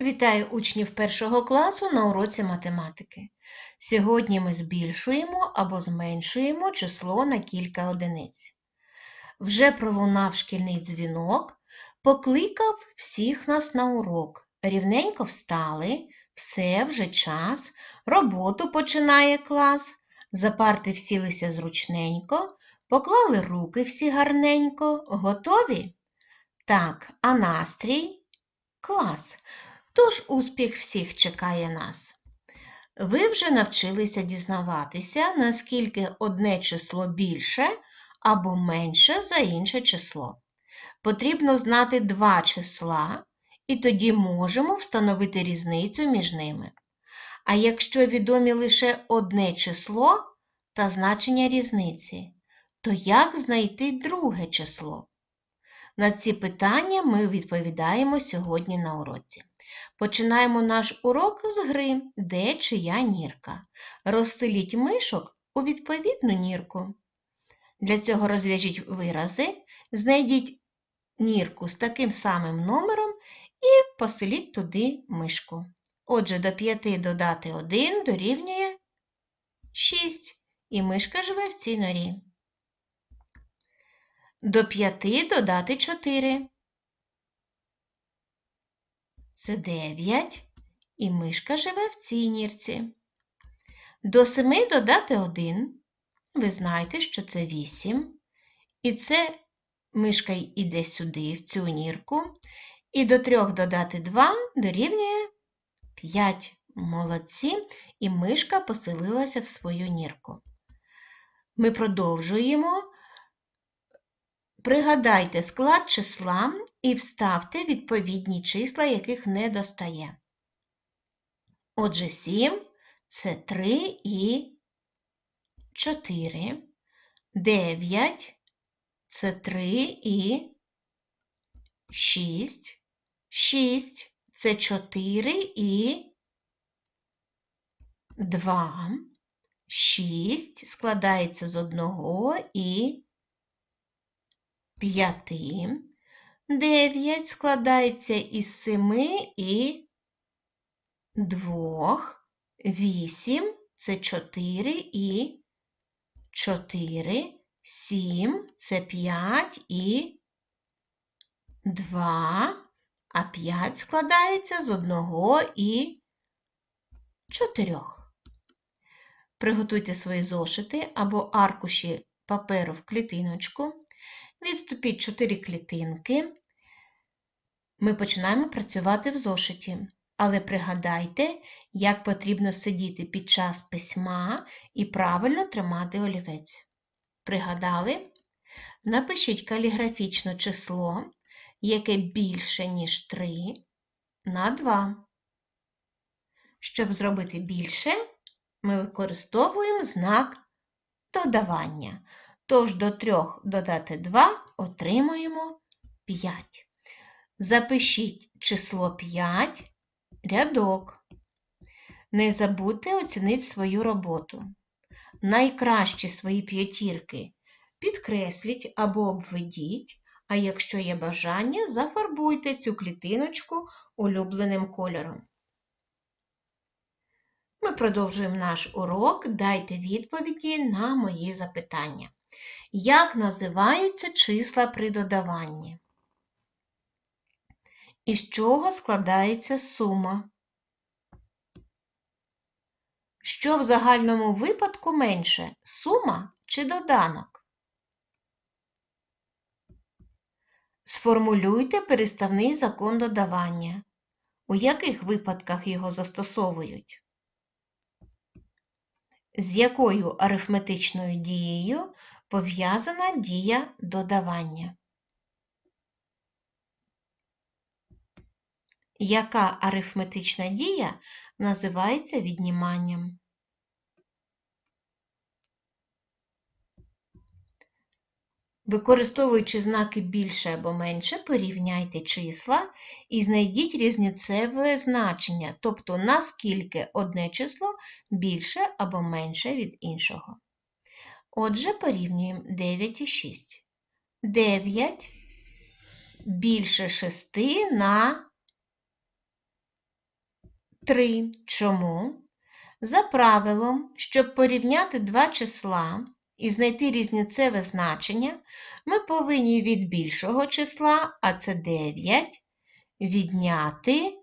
Вітаю учнів першого класу на уроці математики. Сьогодні ми збільшуємо або зменшуємо число на кілька одиниць. Вже пролунав шкільний дзвінок, покликав всіх нас на урок. Рівненько встали, все вже час, роботу починає клас. За парти всілися зручненько, поклали руки всі гарненько. Готові? Так, а настрій? Клас! Тож успіх всіх чекає нас. Ви вже навчилися дізнаватися, наскільки одне число більше або менше за інше число. Потрібно знати два числа, і тоді можемо встановити різницю між ними. А якщо відомі лише одне число та значення різниці, то як знайти друге число? На ці питання ми відповідаємо сьогодні на уроці. Починаємо наш урок з гри Де чия нірка. Розселіть мишок у відповідну нірку. Для цього розв'яжіть вирази, знайдіть нірку з таким самим номером і поселіть туди мишку. Отже, до 5 додати 1 дорівнює 6, і мишка живе в цій норі. До 5 додати 4. Це 9, і мишка живе в цій нірці. До 7 додати 1. Ви знаєте, що це 8. І це мишка йде сюди, в цю нірку. І до 3 додати 2 дорівнює 5. Молодці, і мишка поселилася в свою нірку. Ми продовжуємо. Пригадайте склад числа і вставте відповідні числа, яких не достає. Отже, 7 це 3 і 4. 9 це 3 і 6. 6 це 4 і 2. 6 складається з одного і п'яти. Дев'ять складається із семи і двох. Вісім це чотири і чотири. Сім це п'ять і два. А п'ять складається з одного і чотирьох. Приготуйте свої зошити або аркуші паперу в клітиночку. Відступіть 4 клітинки. Ми починаємо працювати в зошиті. Але пригадайте, як потрібно сидіти під час письма і правильно тримати олівець. Пригадали? Напишіть каліграфічно число, яке більше, ніж 3 на 2. Щоб зробити більше, ми використовуємо знак додавання. Тож до 3 додати 2 отримуємо 5. Запишіть число 5, рядок. Не забудьте оцінити свою роботу. Найкращі свої п'ятірки підкресліть або обведіть, а якщо є бажання, зафарбуйте цю клітиночку улюбленим кольором. Ми продовжуємо наш урок. Дайте відповіді на мої запитання. Як називаються числа при додаванні? Із чого складається сума? Що в загальному випадку менше сума чи доданок? Сформулюйте переставний закон додавання. У яких випадках його застосовують? З якою арифметичною дією пов'язана дія додавання? Яка арифметична дія називається відніманням? Використовуючи знаки більше або менше, порівняйте числа і знайдіть різницеве значення, тобто наскільки одне число більше або менше від іншого. Отже, порівнюємо 9 і 6. 9 більше 6 на 3. Чому? За правилом, щоб порівняти два числа і знайти різницеве значення, ми повинні від більшого числа, а це 9, відняти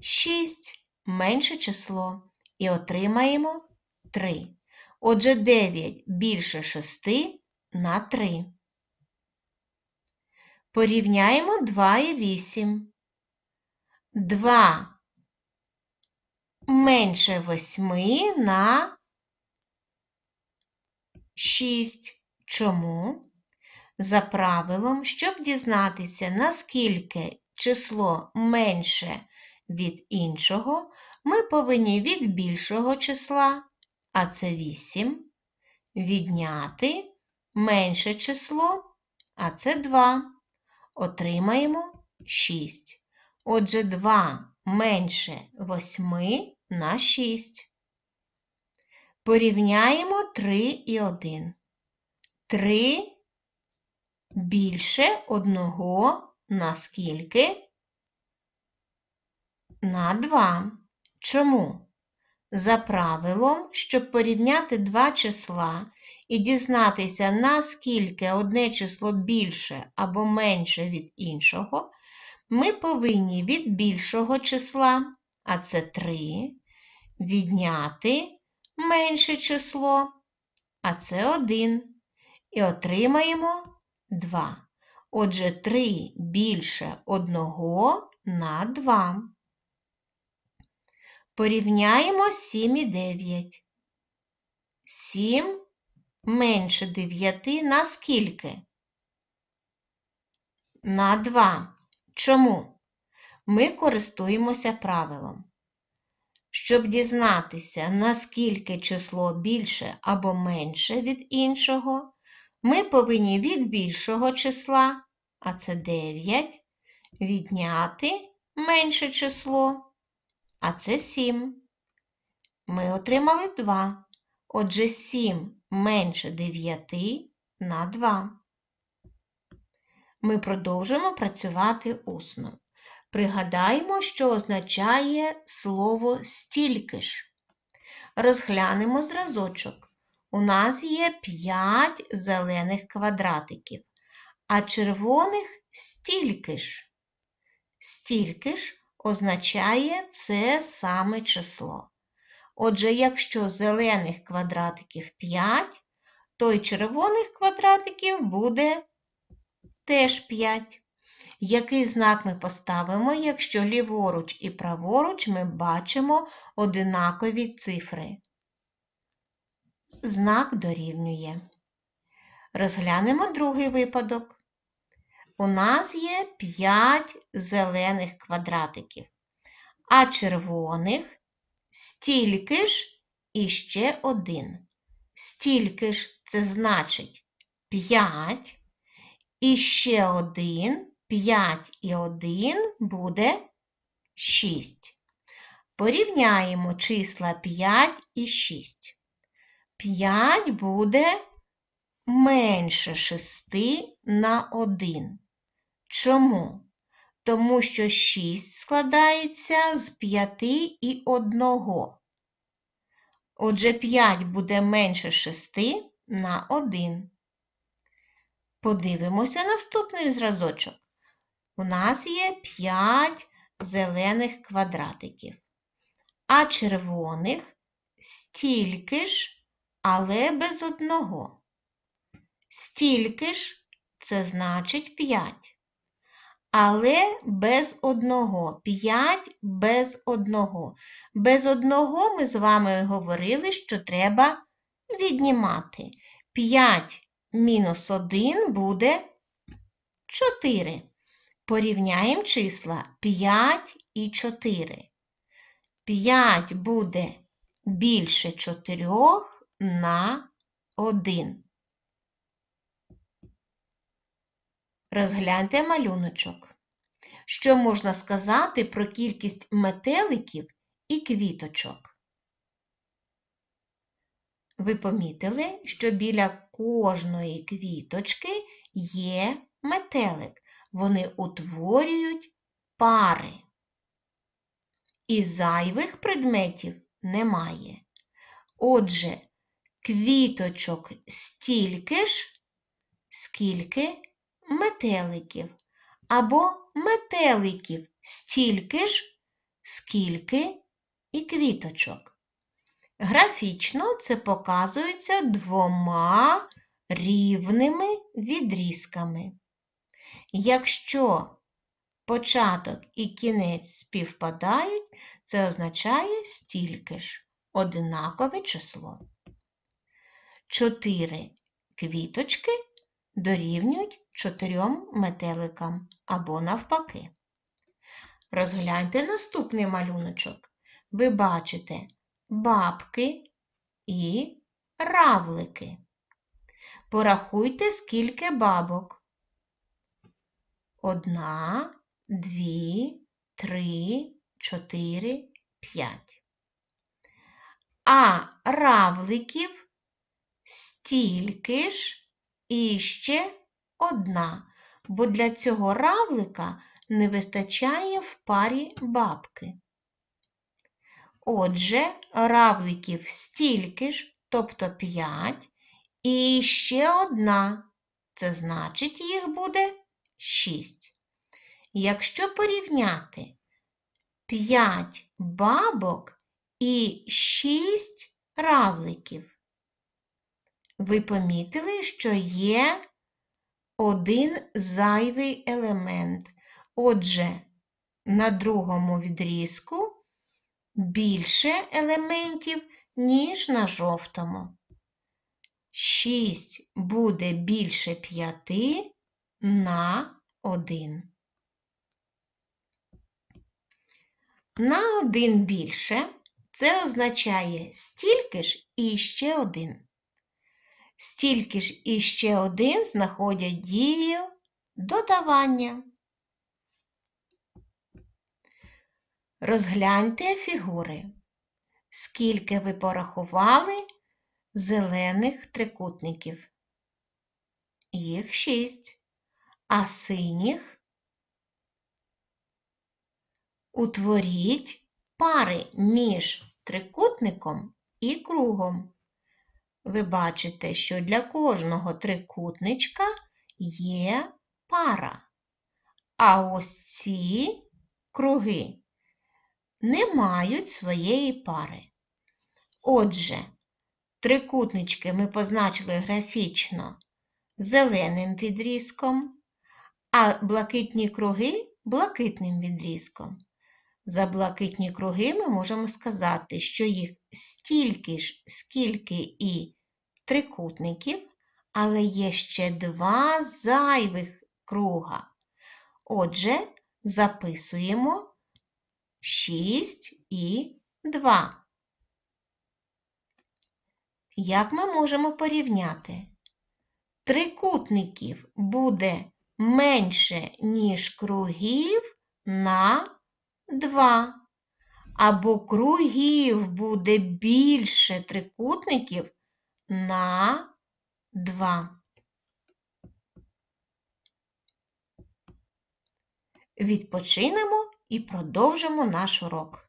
6 менше число і отримаємо 3. Отже, 9 більше 6 на 3. Порівняємо 2 і 8. 2 менше 8 на 6. Чому? За правилом, щоб дізнатися, наскільки число менше від іншого, ми повинні від більшого числа, а це 8, відняти менше число, а це 2. Отримаємо 6. Отже, 2 менше 8 на 6. Порівняємо 3 і 1. 3 більше 1 на скільки? На 2. Чому? За правилом, щоб порівняти два числа і дізнатися, наскільки одне число більше або менше від іншого, ми повинні від більшого числа, а це 3, відняти менше число, а це 1. І отримаємо 2. Отже, 3 більше 1 на 2. Порівняємо 7 і 9. 7 менше 9 на скільки? На 2. Чому? Ми користуємося правилом. Щоб дізнатися, наскільки число більше або менше від іншого, ми повинні від більшого числа, а це 9, відняти менше число, а це 7. Ми отримали 2. Отже, 7 менше 9 на 2. Ми продовжимо працювати усно. Пригадаємо, що означає слово стільки ж. Розглянемо зразочок. У нас є 5 зелених квадратиків, а червоних стільки ж. Стільки ж означає це саме число. Отже, якщо зелених квадратиків 5, то й червоних квадратиків буде теж 5. Який знак ми поставимо, якщо ліворуч і праворуч ми бачимо одинакові цифри? Знак дорівнює. Розглянемо другий випадок. У нас є 5 зелених квадратиків, а червоних стільки ж і ще один. Стільки ж це значить 5 і ще один, 5 і 1 буде 6. Порівняємо числа 5 і 6. 5 буде менше 6 на 1. Чому? Тому що 6 складається з 5 і 1. Отже, 5 буде менше 6 на 1. Подивимося наступний зразочок. У нас є 5 зелених квадратиків, а червоних стільки ж, але без одного. Стільки ж це значить 5. Але без одного. 5 без одного. Без одного ми з вами говорили, що треба віднімати. 5 мінус 1 буде 4. Порівняємо числа 5 і 4. 5 буде більше 4 на 1. Розгляньте малюночок. Що можна сказати про кількість метеликів і квіточок? Ви помітили, що біля кожної квіточки є метелик. Вони утворюють пари. і зайвих предметів немає. Отже, квіточок стільки ж, скільки метеликів, або метеликів стільки ж, скільки і квіточок. Графічно це показується двома рівними відрізками. Якщо початок і кінець співпадають, це означає стільки ж одинакове число. Чотири квіточки дорівнюють чотирьом метеликам або навпаки. Розгляньте наступний малюночок. Ви бачите бабки і равлики. Порахуйте, скільки бабок. Одна, дві, три, чотири, п'ять. А равликів стільки ж і ще одна, бо для цього равлика не вистачає в парі бабки. Отже, равликів стільки ж, тобто 5, і ще одна. Це значить, їх буде 6. Якщо порівняти 5 бабок і 6 равликів, ви помітили, що є один зайвий елемент. Отже, на другому відрізку більше елементів, ніж на жовтому. 6 буде більше 5 на 1. На 1 більше це означає стільки ж і ще один. Стільки ж і ще один знаходять дію додавання. Розгляньте фігури. Скільки ви порахували зелених трикутників? Їх шість. А синіх утворіть пари між трикутником і кругом. Ви бачите, що для кожного трикутничка є пара. А ось ці круги не мають своєї пари. Отже, трикутнички ми позначили графічно зеленим відрізком, а блакитні круги блакитним відрізком. За блакитні круги ми можемо сказати, що їх стільки ж, скільки і трикутників, але є ще два зайвих круга. Отже, записуємо 6 і 2. Як ми можемо порівняти? Трикутників буде менше, ніж кругів на 2. Або кругів буде більше трикутників на 2. Відпочинемо і продовжимо наш урок.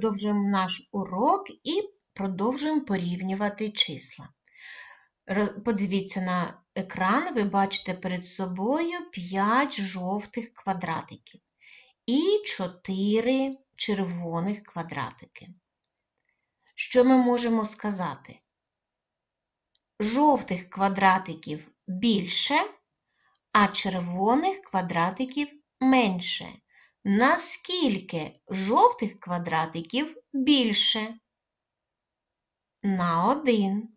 Продовжуємо наш урок і продовжуємо порівнювати числа. Подивіться на екран, ви бачите перед собою 5 жовтих квадратиків і 4 червоних квадратики. Що ми можемо сказати? Жовтих квадратиків більше, а червоних квадратиків менше. Наскільки жовтих квадратиків більше? На один.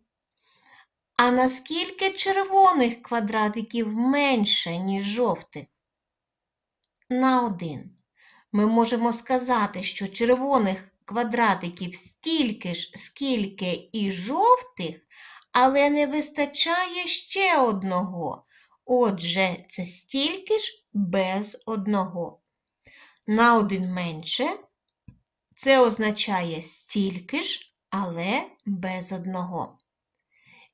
А наскільки червоних квадратиків менше, ніж жовтих? На один. Ми можемо сказати, що червоних квадратиків стільки ж, скільки і жовтих, але не вистачає ще одного. Отже, це стільки ж без одного. На один менше це означає стільки ж, але без одного.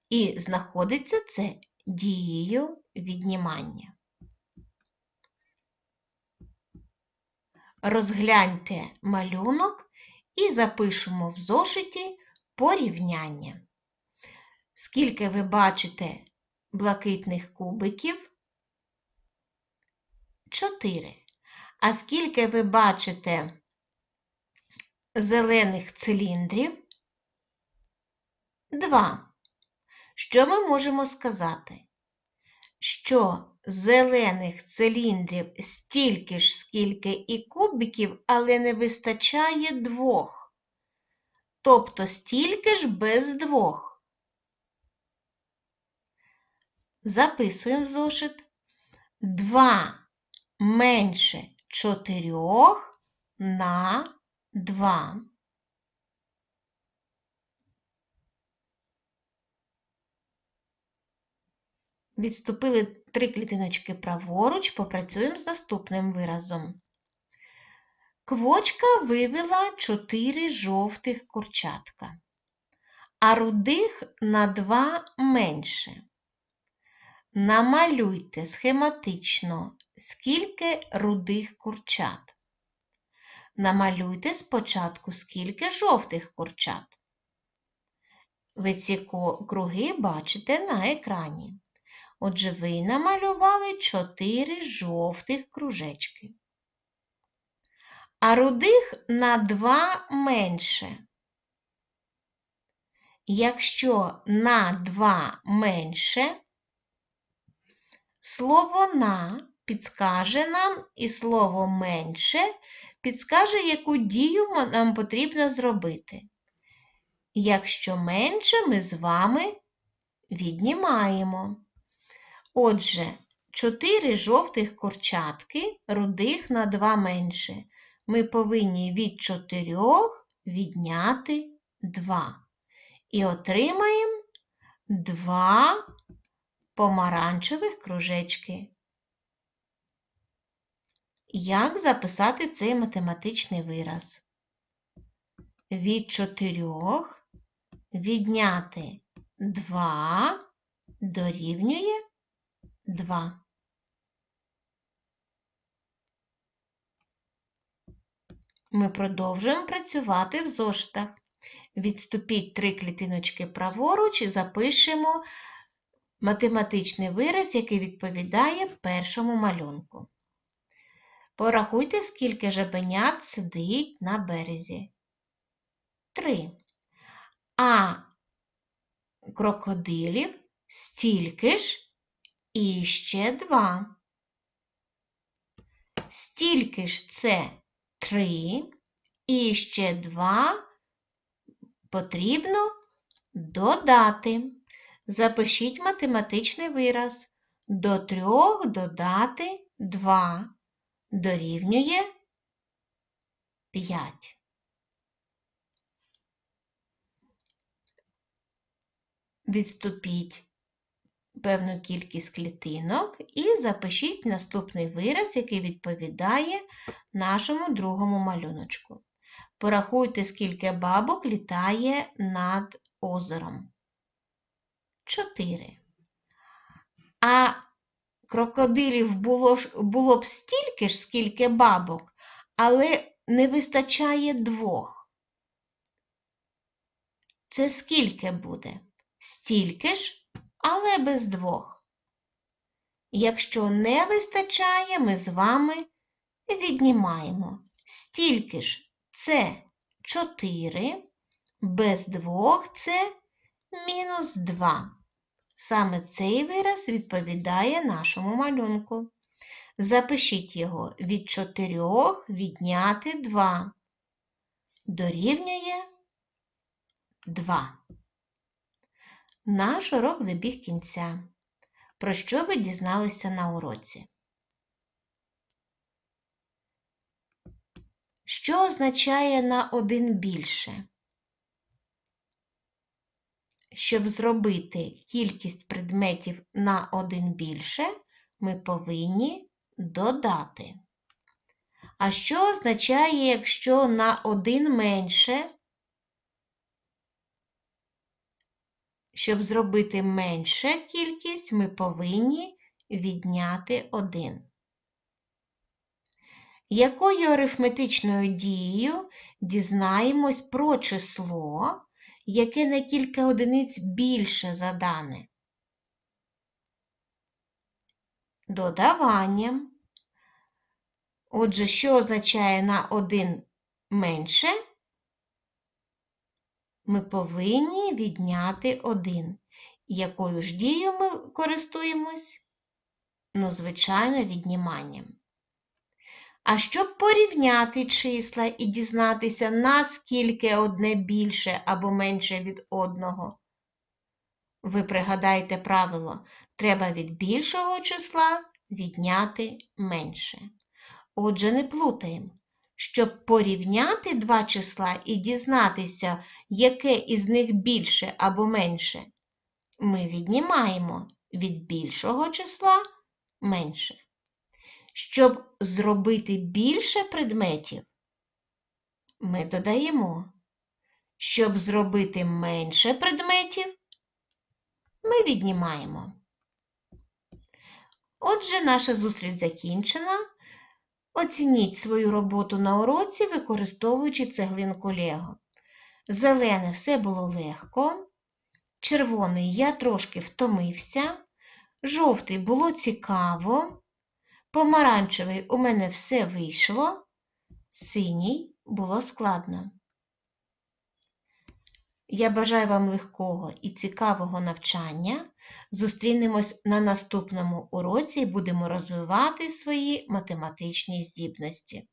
І знаходиться це дією віднімання. Розгляньте малюнок і запишемо в зошиті порівняння. Скільки ви бачите блакитних кубиків? Чотири. А скільки ви бачите зелених циліндрів? Два. Що ми можемо сказати? Що зелених циліндрів стільки ж, скільки і кубиків, але не вистачає двох. Тобто стільки ж без двох. Записуємо зошит. Два менше чотирьох на два. Відступили три клітиночки праворуч, попрацюємо з наступним виразом. Квочка вивела чотири жовтих курчатка, а рудих на два менше. Намалюйте схематично, скільки рудих курчат. Намалюйте спочатку, скільки жовтих курчат. Ви ці круги бачите на екрані. Отже, ви намалювали чотири жовтих кружечки. А рудих на два менше. Якщо на два менше, слово на підскаже нам і слово менше підскаже, яку дію нам потрібно зробити. Якщо менше, ми з вами віднімаємо. Отже, 4 жовтих курчатки, рудих на 2 менше. Ми повинні від 4 відняти 2. І отримаємо 2 помаранчевих кружечки. Як записати цей математичний вираз? Від 4 відняти 2 дорівнює 2. Ми продовжуємо працювати в зошитах. Відступіть три клітиночки праворуч і запишемо математичний вираз, який відповідає першому малюнку. Порахуйте, скільки жабенят сидить на березі. Три. А крокодилів стільки ж і ще два. Стільки ж це три, і ще два потрібно додати. Запишіть математичний вираз. До трьох додати два дорівнює п'ять. Відступіть певну кількість клітинок і запишіть наступний вираз, який відповідає нашому другому малюночку. Порахуйте, скільки бабок літає над озером. Чотири. А крокодилів було, ж- було б стільки ж, скільки бабок, але не вистачає двох. Це скільки буде? Стільки ж, але без двох. Якщо не вистачає, ми з вами віднімаємо. Стільки ж це 4, без двох це мінус 2. Саме цей вираз відповідає нашому малюнку. Запишіть його від 4 відняти 2. Дорівнює 2. Наш урок добіг кінця. Про що ви дізналися на уроці? Що означає на один більше? Щоб зробити кількість предметів на один більше, ми повинні додати. А що означає, якщо на один менше? Щоб зробити менше кількість, ми повинні відняти 1. Якою арифметичною дією дізнаємось про число, яке на кілька одиниць більше за дане? Додаванням. Отже, що означає на 1 менше? Ми повинні відняти 1. Якою ж дією ми користуємось? Ну, звичайно, відніманням. А щоб порівняти числа і дізнатися, наскільки одне більше або менше від одного, ви пригадайте правило, треба від більшого числа відняти менше. Отже, не плутаємо. Щоб порівняти два числа і дізнатися, яке із них більше або менше, ми віднімаємо від більшого числа менше. Щоб зробити більше предметів, ми додаємо. Щоб зробити менше предметів, ми віднімаємо. Отже, наша зустріч закінчена. Оцініть свою роботу на уроці, використовуючи цеглинку Лего. Зелене все було легко. Червоний я трошки втомився. Жовтий було цікаво. Помаранчевий у мене все вийшло. Синій було складно. Я бажаю вам легкого і цікавого навчання. Зустрінемось на наступному уроці і будемо розвивати свої математичні здібності.